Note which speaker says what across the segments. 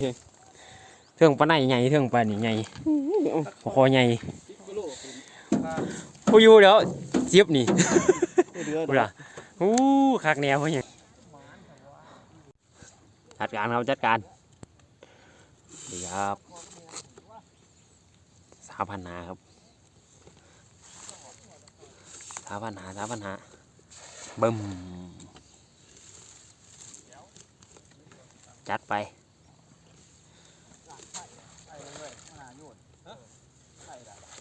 Speaker 1: เทื่องปลาไหนใหญ่เทื่องปลานี่ใหญ่คอใหญ่ผู้อยู่เดี๋ยวเจี๊ยบนี่
Speaker 2: เดือด
Speaker 1: กูล่ะอู้คักแนวเขาเนี่ยจัดการครับจัดการดีครับสาวพันหาครับสาวพันหาสาวพันหาบึ้มจัดไป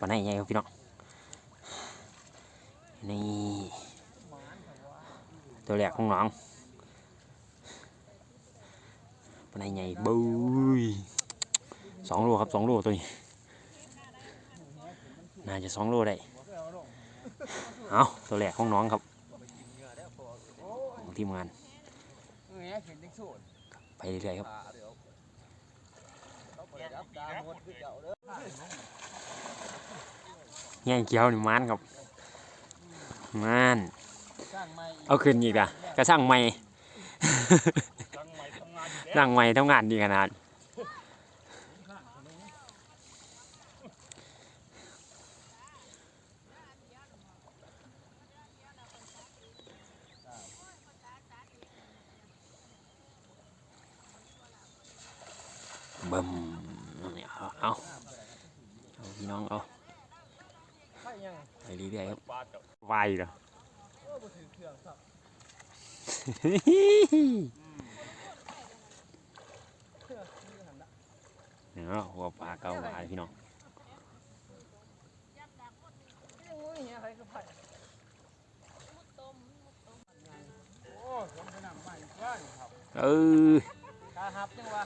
Speaker 2: ป
Speaker 1: ลาไหนไงครับพี่น้องนี่ตัวแรกของน้องปลาไหนใหญ่บุยสองโลครับสองโลตัวนี้น่าจะสองโลได้เอาตัวแรกของน้องครับของทีมงานไปเรื่อยๆครับ แง่งเกี้ยวนี่มันครับมัน
Speaker 2: สร้างใหม่
Speaker 1: เอาขึ้นอีกอะก็ช่างไม่
Speaker 2: สร้างใหม่ทำงานอยู่แล้ว
Speaker 1: ช่างไม่ทำงานดีขนาดบึมนี่เอาเอาเอาพี่น้องเอา
Speaker 2: ใช่ยัง
Speaker 1: ไปเรื่อยๆครับ
Speaker 2: ปาดกับ
Speaker 1: วายเหรอ
Speaker 2: เออมาถือเครื่องครับเครื่องนี่หันละ
Speaker 1: เนี่ยหัวปลาเก่าวายพี่น้อง
Speaker 2: โอ้ยเงี้ยใครก็ผัดโอ้ผมขนาดใหม่ว่านี่ครับ
Speaker 1: เออ
Speaker 2: ตาหับจังวะ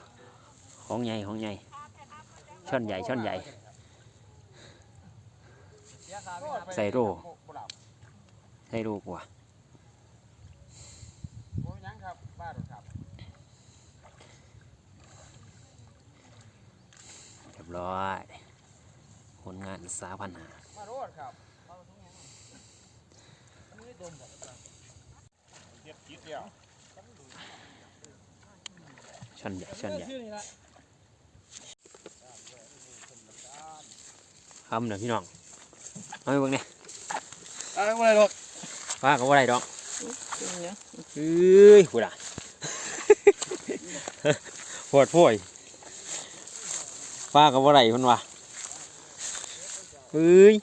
Speaker 1: ของใหญ่ของใหญ่ช่อนใหญ่ช่อนใหญ่
Speaker 2: เสียขาไปหาไป
Speaker 1: ใส่โร่
Speaker 2: บ่หลับ
Speaker 1: ให้ลูกว่ะ
Speaker 2: โอ้ยยังครับบ้านครับ
Speaker 1: เรียบร้อยผลงานสาวพันหา
Speaker 2: มาโรดครับเอาทุกอย่างอันนี้ดมบ่เทียบคิดเดียว
Speaker 1: ช่อนใหญ่ช่อนใหญ่
Speaker 2: ชื่อนี่ละ
Speaker 1: คำเด้อพี่น้อง เอาไปเบิ่งเนี่ย
Speaker 2: อะไรไม่ได้หรอก
Speaker 1: ฟ้าก็ว่าไรดอกเอ้ยพูดอะปวดพ่วยฟ้าก็ว่าไรมันวะเอ้ย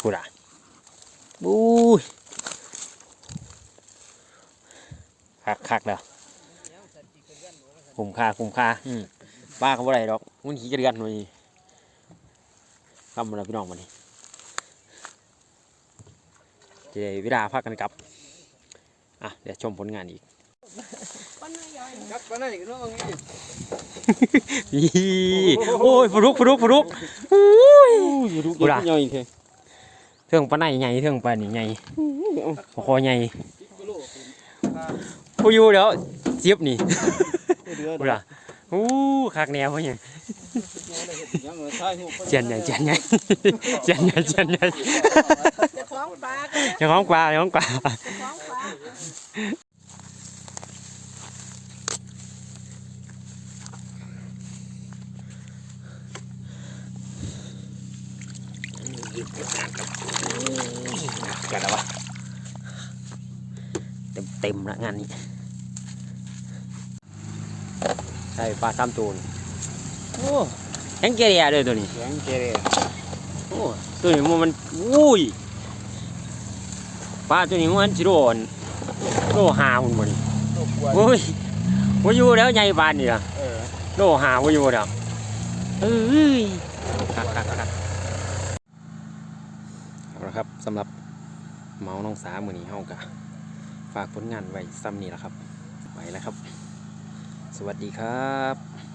Speaker 1: พูดอะบู้ยคักคักๆแล้วคุ้มค่าคุ้มค่าอืมป้าก็ว่าไรดอก มันขี้กระเดือนหน่อยทำมาแล้วพี่น้องมานี่จะได้เวลาพักกันกลับ อะ เดี๋ยวชมผลงานอีก
Speaker 2: ครับก็นั่นอีกน้องนี่
Speaker 1: อีโอ้ยฟุรุกฟุรุกฟุรุกอุ้ย
Speaker 2: อยู่ดู
Speaker 1: กูด่า
Speaker 2: ย่อยอีกที
Speaker 1: เทื่องปลาไหนใหญ่เทื่องปลานี่ใหญ่คอใหญ่ผู้อยู่เดี๋ยวเจี๊ยบนี่
Speaker 2: เดือด
Speaker 1: กูล่ะอู้คักแนวเขาเนี่ย
Speaker 2: ยังใช่หู
Speaker 1: เจียนใหญ่เจียนใหญ่เจียนใหญ่เจียนใหญ่
Speaker 3: จะคล้องปลาก็
Speaker 1: เจ้าของปลาเจ้าของปลา
Speaker 3: จะคล้องปลา
Speaker 1: กันแล้ววะเต็มเต็มๆละงานนี้ใช่ปลาซ้ำตูนโอ้ แข็งเกลียเลยตัวนี้
Speaker 2: เสียงเกเร
Speaker 1: โอ้ตัวนี้มันอุ้ยปลาตัวนี้มันสิโดนโลหาหุ่นบ่นี่
Speaker 2: ลูกวัว
Speaker 1: โอ้ยว่าอยู่แล้วใหญ่ปานนี่ล่ะ
Speaker 2: เออ
Speaker 1: โลหาว่าอยู่แล้วเอ้ยครับครับครับเอาละครับสำหรับเมาน้องสามือนี้เฮากะฝากผลงานไว้ซ้ำนี่แหละครับไปแล้วครับ สวัสดีครับ